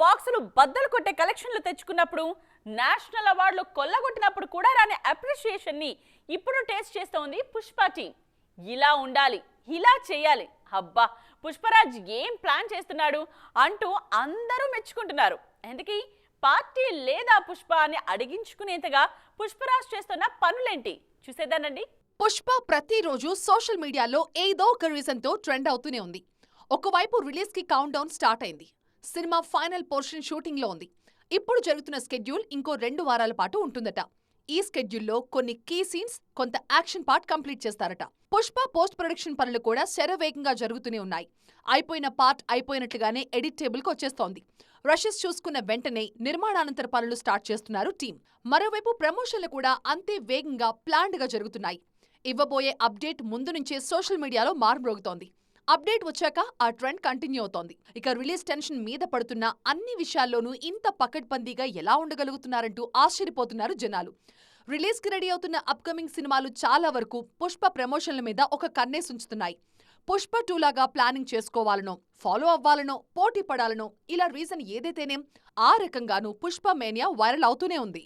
బాక్సులు బద్దలు కొట్టే కలెక్షన్లు తెచ్చుకున్నప్పుడు నేషనల్ అవార్డులు కొల్లగొట్టినప్పుడు కూడా రాని అప్రిషియేషన్ని ఇప్పుడు టేస్ట్ చేస్తోంది పుష్ప టీం. ఇలా ఉండాలి ఇలా చేయాలి. అబ్బా! పుష్పరాజ్ ఏం ప్లాన్ చేస్తున్నాడు అంటూ అందరూ మెచ్చుకుంటున్నారు. ఎందుకీ? పార్టీ లేదా పుష్ప అని అడిగించుకునేంతగా పుష్పరాజ్ చేస్తున్న పనులేంటి? చూసేదానండి పుష్ప ప్రతిరోజు సోషల్ మీడియాలో ఏదో ఒక రీజన్తో ట్రెండ్ అవుతూనే ఉంది. ఒకవైపు రిలీజ్కి కౌంట్ డౌన్ స్టార్ట్ అయింది. సినిమా ఫైనల్ పోర్షన్ షూటింగ్లో ఉంది. ఇప్పుడు జరుగుతున్న స్కెడ్యూల్ ఇంకో రెండు వారాల పాటు ఉంటుందట. ఈ స్కెడ్యూల్లో కొన్ని కీ సీన్స్ కొంత యాక్షన్ పార్ట్ కంప్లీట్ చేస్తారట. పుష్ప పోస్ట్ ప్రొడక్షన్ పనులు కూడా శరవేగంగా జరుగుతూనే ఉన్నాయి. అయిపోయిన పార్ట్ అయిపోయినట్లుగానే ఎడిట్ టేబుల్కి వచ్చేస్తోంది. రషెస్ చూసుకున్న వెంటనే నిర్మాణానంతర పనులు స్టార్ట్ చేస్తున్నారు టీం మరోవైపు ప్రమోషన్లు కూడా అంతే వేగంగా ప్లాన్డ్గా జరుగుతున్నాయి. ఇవ్వబోయే అప్డేట్ ముందు నుంచే సోషల్ మీడియాలో మారుమ్రోగుతోంది అప్డేట్ వచ్చాక ఆ ట్రెండ్ కంటిన్యూ అవుతోంది. ఇక రిలీజ్ టెన్షన్ మీద పడుతున్న అన్ని విషయాల్లోనూ ఇంత పకడ్బందీగా ఎలా ఉండగలుగుతున్నారంటూ ఆశ్చర్యపోతున్నారు జనాలు. రిలీజ్కి రెడీ అవుతున్న అప్కమింగ్ సినిమాలు చాలా వరకు పుష్ప ప్రమోషన్ల మీద ఒక కన్నేసి ఉంచుతున్నాయి పుష్ప టూ లాగా ప్లానింగ్ చేసుకోవాలనో ఫాలో అవ్వాలనో పోటీ పడాలనో ఇలా రీజన్ ఏదైతేనేం ఆ రకంగానూ పుష్ప మేనియా వైరల్ అవుతూనే ఉంది.